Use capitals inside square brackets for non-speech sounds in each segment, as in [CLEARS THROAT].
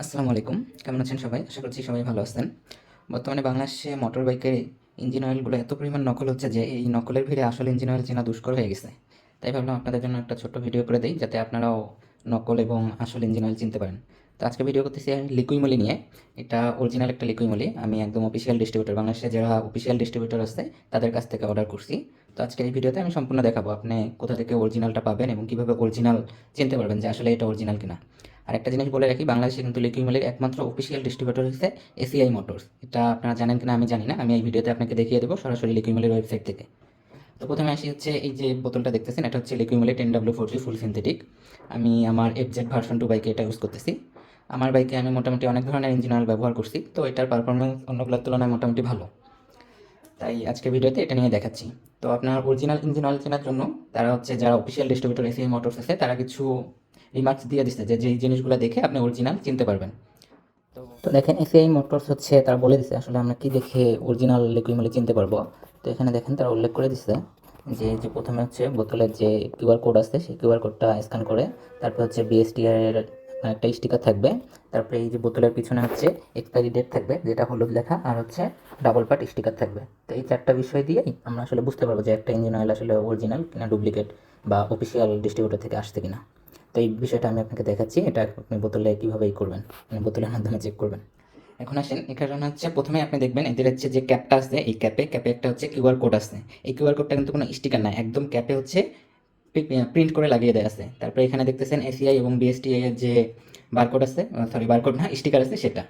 আসসালামু আলাইকুম। কেমন আছেন সবাই? আশা করছি সবাই ভালো আছেন। বর্তমানে বাংলাদেশে মোটর বাইকের ইঞ্জিন অয়েলগুলো এত পরিমাণ নকল হচ্ছে যে এই নকলের ভিড়ে আসল ইঞ্জিন অয়েল চেনা দুষ্কর হয়ে গেছে। তাই ভাবলাম আপনাদের জন্য একটা ছোট্ট ভিডিও করে দিই, যাতে আপনারাও নকল এবং আসল ইঞ্জিন অয়েল চিনতে পারেন। তো আজকে ভিডিও করতেছি লিকুইমলি নিয়ে। এটা অরিজিনাল একটা লিকুইমলি আমি একদম অফিসিয়াল ডিস্ট্রিবিউটর বাংলাদেশে যারা অফিসিয়াল ডিস্ট্রিবিউটর আছে, তাদের কাছ থেকে অর্ডার করছি। তো আজকে এই ভিডিওতে আমি সম্পূর্ণ দেখাবো আপনি কোথা থেকে অরিজিনালটা পাবেন এবং কীভাবে অরিজিনাল চিনতে পারবেন যে আসলে এটা অরিজিনাল কিনা। আর একটা জিনিস বলে রাখি, বাংলাদেশে কিন্তু লিকুইমলের একমাত্র অফিসিয়াল ডিস্ট্রিবিউটর হচ্ছে এসিআই মোটরস এটা আপনারা জানেন কিনা আমি জানি না, আমি এই ভিডিওতে আপনাকে দেখিয়ে দেবো সরাসরি লিকুইমলের ওয়েবসাইট থেকে। তো প্রথমে আসি হচ্ছে এই যে বোতলটা দেখতেছেন, এটা হচ্ছে লিকুইমলে ten W four G full synthetic আমি আমার এফজেড ভার্সন টু বাইকে এটা ইউজ করতেছি। আমার বাইকে আমি মোটামুটি অনেক ধরনের ইঞ্জিন অয়েল ব্যবহার করছি, তো এটার পারফরমেন্স অন্যগুলোর তুলনায় মোটামুটি ভালো। তাই আজকে ভিডিওতে এটা নিয়ে দেখাচ্ছি। তো আপনার অরিজিনাল ইঞ্জিন অয়েল কেনার জন্য তারা হচ্ছে যারা অফিসিয়াল ডিস্ট্রিবিউটর এসিআই মোটরস আছে, তারা কিছু রিমার্কস দিয়ে দিচ্ছে যে যেই জিনিসগুলো দেখে আপনি অরিজিনাল চিনতে পারবেন। তো তো দেখেন এসিআই মোটরস হচ্ছে তারা বলে দিচ্ছে আসলে আমরা কি দেখে অরিজিনাল লিকুইমলি চিনতে পারব। তো এখানে দেখেন তারা উল্লেখ করে দিচ্ছে যে যে প্রথমে হচ্ছে বোতলের যে কিউআর কোড আছে সেই কিউআর কোডটা স্ক্যান করে তারপর হচ্ছে বিএসটিআর এর একটা স্টিকার থাকবে তারপরে এই যে বোতলের পিছনে হচ্ছে এক্সপায়ারি ডেট থাকবে যেটা হলুদ লেখা আর হচ্ছে ডাবল পার্ট স্টিকার থাকবে। তো এই চারটা বিষয় দিয়েই আমরা আসলে বুঝতে পারব যে একটা ইঞ্জিন অয়েল আসলে অরিজিনাল কিনা ডুপ্লিকেট বা অফিসিয়াল ডিস্ট্রিবিউটর থেকে আসছে কিনা। তো এই বিষয়টা আমি আপনাকে দেখাচ্ছি। এটা আপনি বোতলে কীভাবে করবেন? মানে বোতলের মাধ্যমে চেক করবেন। এখন আসেন, এখানে হচ্ছে, প্রথমে আপনি দেখবেন এদের হচ্ছে যে ক্যাপটা আছে, এই ক্যাপে ক্যাপে একটা হচ্ছে কিউআর কোড আছে। এই কিউআর কোডটা কিন্তু কোনো স্টিকার না একদম ক্যাপে হচ্ছে প্রিন্ট করে লাগিয়ে দেওয়া আছে। তারপরে এখানে দেখতেছেন এসিআই এবং বিএসটিআই এর যে বারকোড আছে সরি বারকোড না স্টিকার আছে সেটা।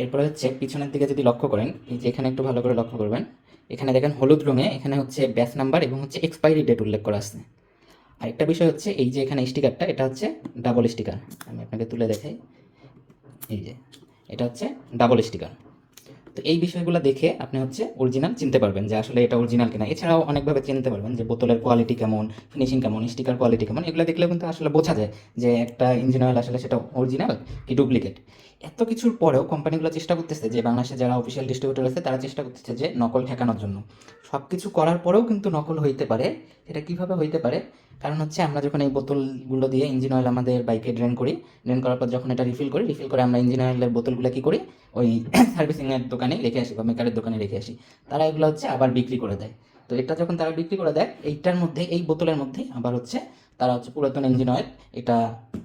এরপরে হচ্ছে পিছনের দিকে যদি লক্ষ্য করেন, এই যে এখানে একটু ভালো করে লক্ষ্য করবেন, এখানে দেখেন হলুদ রঙে এখানে হচ্ছে ব্যাচ নাম্বার এবং হচ্ছে এক্সপায়ারি ডেট উল্লেখ করা আছে। আরেকটা বিষয় হচ্ছে এই যে এখানে স্টিকারটা এটা হচ্ছে ডাবল স্টিকার আমি আপনাকে তুলে দেখাই। এই যে, এটা হচ্ছে ডাবল স্টিকার তো এই বিষয়গুলো দেখে আপনি হচ্ছে অরিজিনাল চিনতে পারবেন যে আসলে এটা অরিজিনাল কিনা। এছাড়াও অনেকভাবে চিনতে পারবেন যে বোতলের কোয়ালিটি কেমন ফিনিশিং কেমন স্টিকার কোয়ালিটি কেমন, এগুলো দেখলেও কিন্তু আসলে বোঝা যায় যে একটা ইঞ্জিন অয়েল আসলে সেটা অরিজিনাল কি ডুপ্লিকেট এত কিছুর পরেও কোম্পানিগুলো চেষ্টা করতেছে যে বাংলাদেশে যারা অফিসিয়াল ডিস্ট্রিবিউটর আছে তারা চেষ্টা করতেছে যে নকল ঠেকানোর জন্য। সব কিছু করার পরেও কিন্তু নকল হইতে পারে। এটা কীভাবে হইতে পারে? কারণ হচ্ছে আমরা যখন এই বোতলগুলো দিয়ে ইঞ্জিন অয়েল আমাদের বাইকে ড্রেন করি ড্রেন করার পর যখন এটা রিফিল করি রিফিল করে আমরা ইঞ্জিন অয়েলের বোতলগুলো কী করি? ওই [COUGHS] সার্ভিসিংয়ের দোকানে রেখে আসি বা মেকারের দোকানে রেখে আসি। তারা এগুলো হচ্ছে আবার বিক্রি করে দেয়। তো এটা যখন তারা বিক্রি করে দেয়, এইটার মধ্যে, এই বোতলের মধ্যে আবার হচ্ছে তারা হচ্ছে পুরাতন ইঞ্জিন অয়েল এটা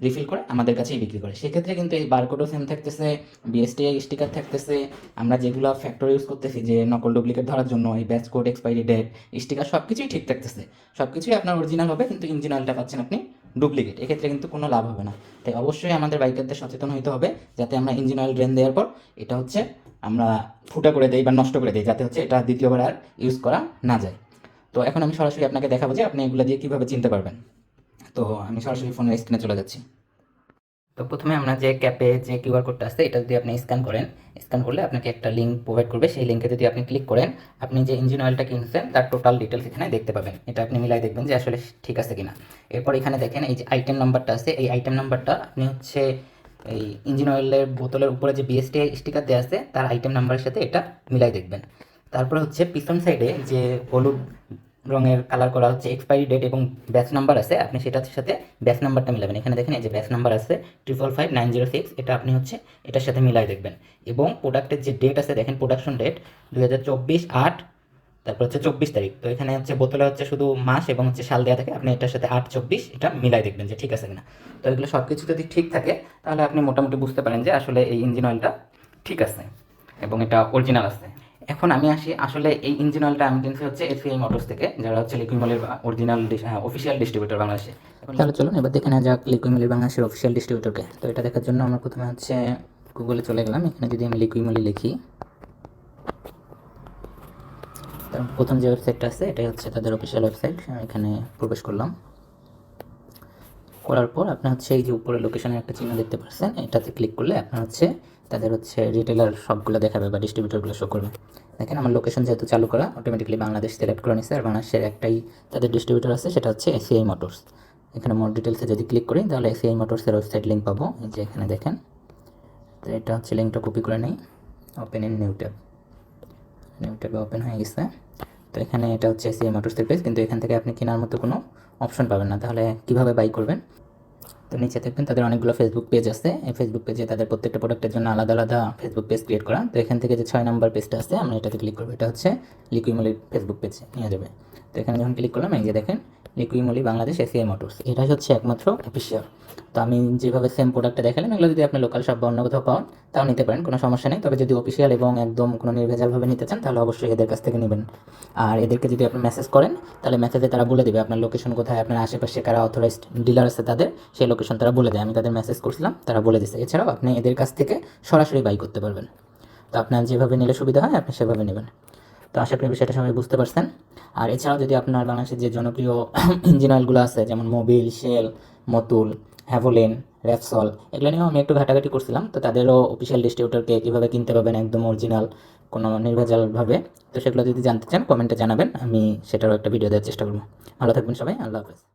রিফিল করে আমাদের কাছেই বিক্রি করে। সেক্ষেত্রে কিন্তু এই বারকোডও সেম থাকতেছে বিএসটিআই স্টিকার থাকতেছে, আমরা যেগুলো ফ্যাক্টরি ইউজ করতেছি যে নকল ডুপ্লিকেট ধরার জন্য, এই batch code expiry date sticker সব কিছুই ঠিক থাকতেছে। সব কিছুই আপনার অরিজিনাল হবে, কিন্তু ইঞ্জিন অয়েলটা পাচ্ছেন আপনি ডুপ্লিকেট এক্ষেত্রে কিন্তু কোনো লাভ হবে না। তাই অবশ্যই আমাদের বাইকারদের সচেতন হইতে হবে, যাতে আমরা ইঞ্জিন অয়েল ড্রেন দেওয়ার পর এটা হচ্ছে আমরা ফুটা করে দেই বা নষ্ট করে দিই, যাতে হচ্ছে এটা দ্বিতীয়বার আর ইউজ করা না যায়। তো এখন আমি সরাসরি আপনাকে দেখাবো যে আপনি এগুলো দিয়ে কীভাবে চিনতে পারবেন। তো আমি সরাসরি ফোনের স্ক্রিনে চলে যাচ্ছি। তো প্রথমে আমরা যে ক্যাপে যে কিউআর কোডটা আছে, এটা যদি আপনি স্ক্যান করেন স্ক্যান করলে আপনাকে একটা লিঙ্ক প্রোভাইড করবে। সেই লিঙ্কে যদি আপনি ক্লিক করেন, আপনি যে ইঞ্জিন অয়েলটা কিনছেন, তার টোটাল ডিটেলস এখানে দেখতে পাবেন। এটা আপনি মিলাই দেখবেন যে আসলে ঠিক আছে কিনা। এরপর এখানে দেখেন, এই যে আইটেম নাম্বারটা আছে, এই আইটেম নাম্বারটা আপনি হচ্ছে এই ইঞ্জিন অয়েলের বোতলের উপরে যে বিএসটিআই স্টিকার দেওয়া আছে, তার আইটেম নাম্বারের সাথে এটা মিলাই দেখবেন। তারপরে হচ্ছে পিছন সাইডে যে হলুদ রঙের কালার করা হচ্ছে এক্সপায়ারি ডেট এবং ব্যাচ নাম্বার আছে, আপনি সেটার সাথে ব্যাচ নাম্বারটা মিলাবেন। এখানে দেখেন এই যে ব্যাচ নাম্বার আছে triple five nine zero six এটা আপনি হচ্ছে এটার সাথে মিলাই দেখবেন। এবং প্রোডাক্টের যে ডেট আছে, দেখেন প্রোডাকশন ডেট দুই হাজার চব্বিশ আট, তারপর হচ্ছে চব্বিশ তারিখ। তো এখানে হচ্ছে বোতলে হচ্ছে শুধু মাস এবং হচ্ছে সাল দেওয়া থাকে, আপনি এটার সাথে আট, চব্বিশ, এটা মিলাই দেখবেন যে ঠিক আছে কিনা। তো এগুলো সব কিছু যদি ঠিক থাকে, তাহলে আপনি মোটামুটি বুঝতে পারেন যে আসলে এই ইঞ্জিন অয়েলটা ঠিক আছে এবং এটা অরিজিনাল আছে। এখন আমি আসি আসলে এই ইঞ্জিন অয়েলটা আমি কিনছি হচ্ছে এসিআই মোটরস থেকে, যারা হচ্ছে লিকুইমলের অরিজিনাল অফিসিয়াল ডিস্ট্রিবিউটর বাংলাদেশে। তাহলে চলুন, এবার দেখে নেওয়া যাক লিকুইমলি বাংলাদেশের অফিসিয়াল ডিস্ট্রিবিউটরকে তো এটা দেখার জন্য আমরা প্রথমে হচ্ছে গুগলে চলে গেলাম। এখানে যদি আমি লিকুইমলি লিখি প্রথম যে ওয়েবসাইটটা আছে, এটাই হচ্ছে তাদের অফিসিয়াল ওয়েবসাইট এখানে প্রবেশ করলাম। করার পর আপনার হচ্ছে এই যে উপরে লোকেশনের একটা চিহ্ন দেখতে পাচ্ছেন, এটাতে ক্লিক করলে আপনার হচ্ছে তাদের হচ্ছে রিটেলার সবগুলো দেখাবে বা ডিস্ট্রিবিউটরগুলো শো করবে। দেখেন আমার লোকেশন যেহেতু চালু করা অটোমেটিকলি বাংলাদেশ সিলেক্ট করে নিচ্ছে আর বাংলাদেশের একটাই তাদের ডিস্ট্রিবিউটর আছে, সেটা হচ্ছে এসিআই মোটরস এখানে মোর ডিটেলসে যদি ক্লিক করি তাহলে এসিআই মোটরসের ওয়েবসাইট লিঙ্ক পাবো যে এখানে দেখেন। তো এটা হচ্ছে লিঙ্কটা কপি করে নেই open in new tab new ট্যাবে ওপেন হয়ে গেছে। তো এখানে এটা হচ্ছে সিএ মোটরসের পেজ কিন্তু এখান থেকে আপনি কেনার মতো কোনো অপশন পাবেন না। তাহলে কীভাবে বাই করবেন? তো নিচে দেখবেন তাদের অনেকগুলো ফেসবুক পেজ আছে। এই ফেসবুক পেজে তাদের প্রত্যেকটা প্রোডাক্টের জন্য আলাদা আলাদা ফেসবুক পেজ ক্রিয়েট করা। তো এখান থেকে যে ছয় নম্বর পেজটা আছে, আমরা এটাতে ক্লিক করব। এটা হচ্ছে লিকুইমলির ফেসবুক পেজে নিয়ে যাবে। তো এখানে যখন ক্লিক করলাম, এই যে দেখেন লিকুইমলি বাংলাদেশ এসিআই মোটরস। এটাই হচ্ছে একমাত্র অফিসিয়াল তো আমি যেভাবে সেম প্রোডাক্টটা দেখালাম, এগুলো যদি আপনি লোকাল শপ বা অন্য কোথাও পান, তাও নিতে পারেন, কোনো সমস্যা নেই। তবে যদি অফিসিয়াল এবং একদম কোনো নির্ভেজালভাবে নিতে চান, তাহলে অবশ্যই এদের কাছ থেকে নেবেন। আর এদেরকে যদি আপনি মেসেজ করেন, তাহলে মেসেজে তারা বলে দেবে আপনার লোকেশন কোথায়, আপনার আশেপাশে কারা অথরাইজড ডিলার আছে তাদের, সেই লোকেশন তারা বলে দেয়। আমি তাদের মেসেজ করছিলাম, তারা বলে দিচ্ছে এছাড়াও আপনি এদের কাছ থেকে সরাসরি বাই করতে পারবেন। তো আপনার যেভাবে নিলে সুবিধা হয়, আপনি সেভাবে নেবেন। তো আশা করি বিষয়টা সবাই বুঝতে পারছেন। আর এছাড়াও যদি আপনার বাংলাদেশের যে জনপ্রিয় [CLEARS THROAT] ইঞ্জিন অয়েলগুলো আছে, যেমন Mobil Shell Motul Havoline Repsol এগুলো নিয়েও আমি একটু ঘাটাঘাটি করছিলাম। তো তাদেরও অফিসিয়াল ডিস্ট্রিবিউটরকে কীভাবে কিনতে পাবেন একদম অরিজিনাল কোনো নির্ভেজালভাবে তো সেগুলো যদি জানতে চান কমেন্টে জানাবেন, আমি সেটারও একটা ভিডিও দেওয়ার চেষ্টা করব। ভালো থাকবেন সবাই, আল্লাহ হাফেজ।